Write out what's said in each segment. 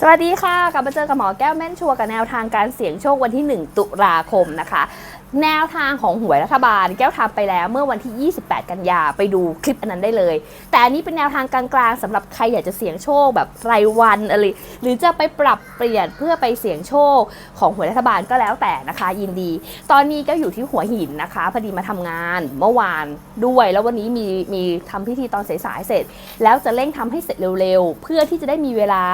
สวัสดีค่ะ กลับมาเจอกับหมอแก้วแม่นชัวกับแนวทางการเสี่ยงโชควันที่ 1 ตุลาคมนะคะ แนวทางของหวยรัฐบาล แก้วทำไปแล้วเมื่อวันที่ 28 กันยาไปดูคลิปอันนั้นได้เลย แต่อันนี้เป็นแนวทางกลางๆสำหรับใครอยากจะเสี่ยงโชคแบบรายวันอะไรหรือจะไปปรับเปลี่ยนเพื่อไปเสี่ยงโชคของหวยรัฐบาลก็แล้วแต่นะคะ ยินดี ตอนนี้ก็อยู่ที่หัวหินนะคะพอดีมาทำงานเมื่อวานด้วย แล้ววันนี้มีมีทำพิธีตอนสายๆเสร็จ แล้วจะเร่งทำให้เสร็จเร็วๆ เพื่อที่จะได้มีเวลา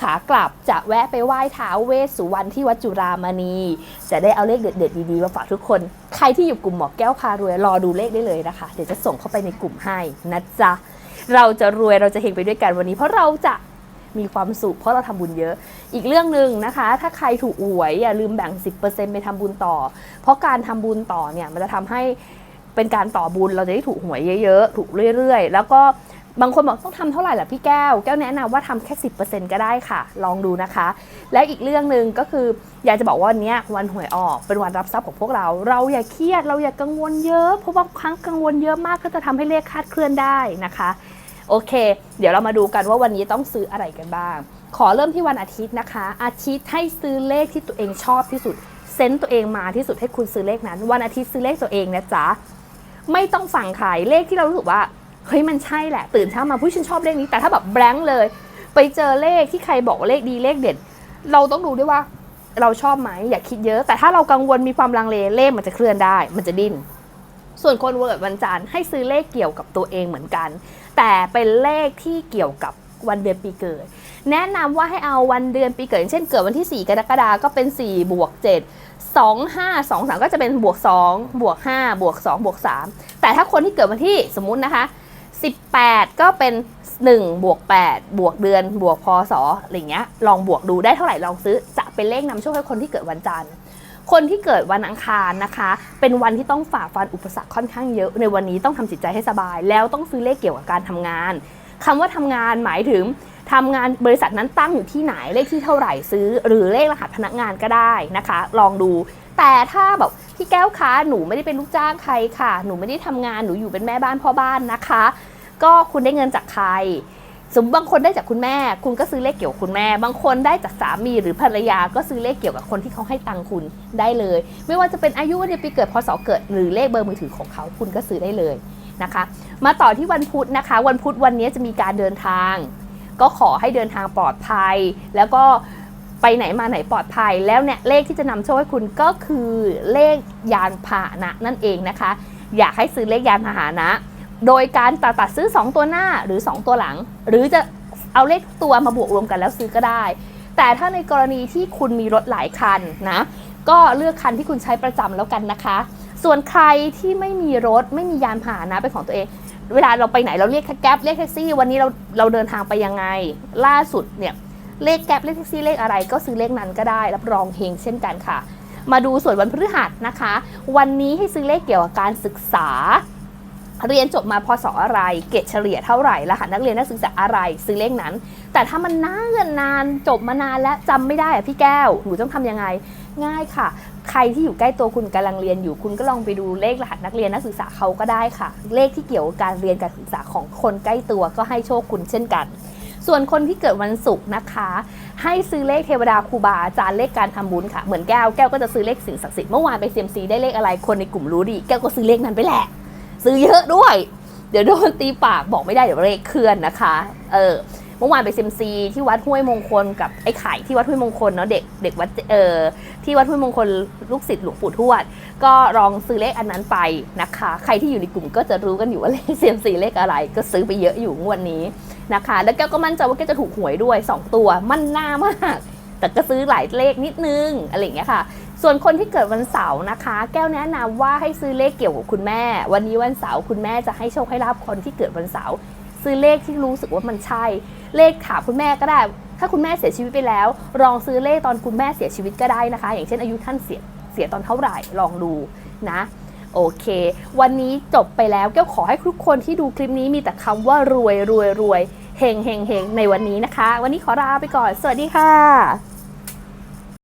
ขากลับจะแวะไปไหว้ท้าวเวสสุวรรณที่วัดจุรามณี จะได้เอาเลขเด็ดๆดีๆมาฝากทุกคน ใครที่อยู่กลุ่มหมอแก้วพารวยรอดูเลขได้เลยนะคะ เดี๋ยวจะส่งเข้าไปในกลุ่มให้นะจ๊ะ เราจะรวยเราจะเฮงไปด้วยกันวันนี้ เพราะเราจะมีความสุขเพราะเราทำบุญเยอะ อีกเรื่องหนึ่งนะคะ ถ้าใครถูกหวยอย่าลืมแบ่ง 10%ไปทำบุญต่อ เพราะการทำบุญต่อเนี่ยมันจะทำให้เป็นการต่อบุญเราจะได้ถูกหวยเยอะๆ ถูกเรื่อยๆ แล้วก็ บางคนบอกต้องทำเท่าไหร่ล่ะพี่แก้ว แก้วแนะนำว่าทำแค่10%ก็ได้ค่ะ ลองดูนะคะ แล้วอีกเรื่องหนึ่งก็คืออยากจะบอกว่าวันเนี้ยวันหวยออกเป็นวันรับทรัพย์ของพวกเรา เราอย่าเครียดเราอย่ากังวลเยอะ เพราะว่าครั้งกังวลเยอะมากก็จะทำให้เลขคาดเคลื่อนได้นะคะ โอเค เดี๋ยวเรามาดูกันว่าวันนี้ต้องซื้ออะไรกันบ้าง ขอเริ่มที่วันอาทิตย์นะคะ อาทิตย์ให้ซื้อเลขที่ตัวเองชอบที่สุด เซนต์ตัวเองมาที่สุดให้คุณซื้อเลขนั้น วันอาทิตย์ซื้อเลขตัวเองนะจ๊ะไม่ต้องฟังใครเลขที่เรารู้สึกว่า เฮ้ยมันใช่แหละ ตื่นเช้ามาผู้ฉันชอบเลขนี้ แต่ถ้าแบบแบงค์เลย ไปเจอเลขที่ใครบอกว่าเลขดีเลขเด็ด เราต้องดูด้วยว่าเราชอบไหมอย่าคิดเยอะ แต่ถ้าเรากังวลมีความลังเลเลขมันจะเคลื่อนได้ มันจะดิ้นส่วนคนเกิดวันจันทร์ให้ซื้อเลขเกี่ยวกับตัวเองเหมือนกัน แต่เป็นเลขที่เกี่ยวกับวันเดือนปีเกิด แนะนำว่าให้เอาวันเดือนปีเกิดเช่นเกิดวันที่ 4 กรกฎาคมก็เป็น 4 บวก 7 2 5 2 3 ก็จะเป็นบวก 2 บวก 5 บวก 2 บวก 3 แต่ถ้าคนที่เกิดวันที่สมมุตินะคะ 18 ก็เป็น 1 บวก 8 บวกเดือน บวกพศอะไรเงี้ย ลองบวกดูได้เท่าไหร่ลองซื้อ จะเป็นเลขนำโชคให้คนที่เกิดวันจันทร์ คนที่เกิดวันอังคารนะคะ เป็นวันที่ต้องฝ่าฟันอุปสรรคค่อนข้างเยอะ ในวันนี้ต้องทำจิตใจให้สบาย แล้วต้องซื้อเลขเกี่ยวกับการทำงาน คำว่าทำงานหมายถึงทำงานบริษัทนั้นตั้งอยู่ที่ไหนเลขที่เท่าไหร่ซื้อ หรือเลขรหัสพนักงานก็ได้นะคะ ลองดู แต่ถ้าแบบพี่แก้วคะหนูไม่ได้เป็นลูกจ้างใครค่ะ หนูไม่ได้ทำงานหนูอยู่เป็นแม่บ้านพ่อบ้านนะคะ ก็คุณได้เงินจากใครสมมติบางคนได้จากคุณแม่ คุณก็ซื้อเลขเกี่ยวกับคุณแม่ บางคนได้จากสามีหรือภรรยาก็ซื้อเลขเกี่ยวกับคนที่เขาให้ตังค์คุณได้เลย ไม่ว่าจะเป็นอายุวันเดือนปีเกิดพศเกิด หรือเลขเบอร์มือถือของเขาคุณก็ซื้อได้เลย นะคะ มาต่อที่วันพุธนะคะ วันพุธวันนี้จะมีการเดินทาง ก็ขอให้เดินทางปลอดภัย แล้วก็ไปไหนมาไหนปลอดภัย แล้วเนี่ยเลขที่จะนำโชคให้คุณก็คือเลขยานพาหนะนั่นเองนะคะ อยากให้ซื้อเลขยานพาหนะ โดยการตัดตัดซื้อ 2 ตัวหน้าหรือ 2 ตัวหลัง หรือจะเอาเลขตัวมาบวกรวมกันแล้วซื้อก็ได้ แต่ถ้าในกรณีที่คุณมีรถหลายคันนะ ก็เลือกคันที่คุณใช้ประจำแล้วกันนะคะ ส่วนใครที่ไม่มีรถไม่มียานพาหนะเป็นของตัวเอง เวลาเราไปไหนเราเรียกแก๊ปเรียกแท็กซี่ วันนี้เราเราเดินทางไปยังไง ล่าสุดเนี่ยเลขแก๊ปเลขแท็กซี่เลขอะไรก็ซื้อเลขนั้นก็ได้ รับรองเฮงเช่นกันค่ะ มาดูส่วนวันพฤหัสนะคะ วันนี้ให้ซื้อเลขเกี่ยวกับการศึกษา เรียนจบมาพศออะไร เกรดเฉลี่ยเท่าไหร่รหัสนักเรียนนักศึกษาอะไรซื้อเลขนั้น แต่ถ้ามันนานนานจบมานานแล้วจำไม่ได้อะพี่แก้วหนูต้องทำยังไงง่ายค่ะ ใครที่อยู่ใกล้ตัวคุณกำลังเรียนอยู่ คุณก็ลองไปดูเลขรหัสนักเรียนนักศึกษาเขาก็ได้ค่ะ เลขที่เกี่ยวกับการเรียนการศึกษาของคนใกล้ตัวก็ให้โชคคุณเช่นกัน ส่วนคนที่เกิดวันศุกร์นะคะ ให้ซื้อเลขเทวดาครูบาอาจารย์เลขการทำบุญค่ะ เหมือนแก้วแก้วก็จะซื้อเลขสิ่งศักดิ์สิทธิ์เมื่อวานไปเซียมซีได้เลขอะไรคนในกลุ่มรู้ดี แก้วก็ซื้อเลขนั้นไปแหละ ซื้อเยอะด้วย เดี๋ยวโดนตีปากบอกไม่ได้เดี๋ยวเลขเคลื่อนนะคะ เออ มื่อวานไปเซมซีที่วัดห้วยมงคลกับไอ้ไข่ที่วัดห้วยมงคลเนาะเด็กเด็กวัดเออที่วัดห้วยมงคลลูกศิษย์หลวงปู่ทวด ก็ลองซื้อเลขอันนั้นไปนะคะ ใครที่อยู่ในกลุ่มก็จะรู้กันอยู่ว่าเลขเซมซีเลขอะไร ก็ซื้อไปเยอะอยู่งวดนี้นะคะ แล้วแก้วก็มั่นใจว่าแกจะถูกหวยด้วย 2 ตัวมั่นหน้ามาก แต่ก็ซื้อหลายเลขนิดนึงอะไรอย่างเงี้ยค่ะส่วนคนที่เกิดวันเสาร์นะคะ แก้วแนะนำว่าให้ซื้อเลขเกี่ยวกับคุณแม่ วันนี้วันเสาร์คุณแม่จะให้โชคให้ลาบคนที่เกิดวันเสาร์ ซื้อเลขที่รู้สึกว่ามันใช่ เลขถามคุณแม่ก็ได้ ถ้าคุณแม่เสียชีวิตไปแล้ว ลองซื้อเลขตอนคุณแม่เสียชีวิตก็ได้นะคะ อย่างเช่นอายุท่านเสียเสียตอนเท่าไหร่ลองดูนะโอเค วันนี้จบไปแล้วแก้วขอให้ทุกคนที่ดูคลิปนี้มีแต่คำว่ารวยรวยรวยเฮงเฮงเฮงในวันนี้นะคะ วันนี้ขอลาไปก่อน สวัสดีค่ะ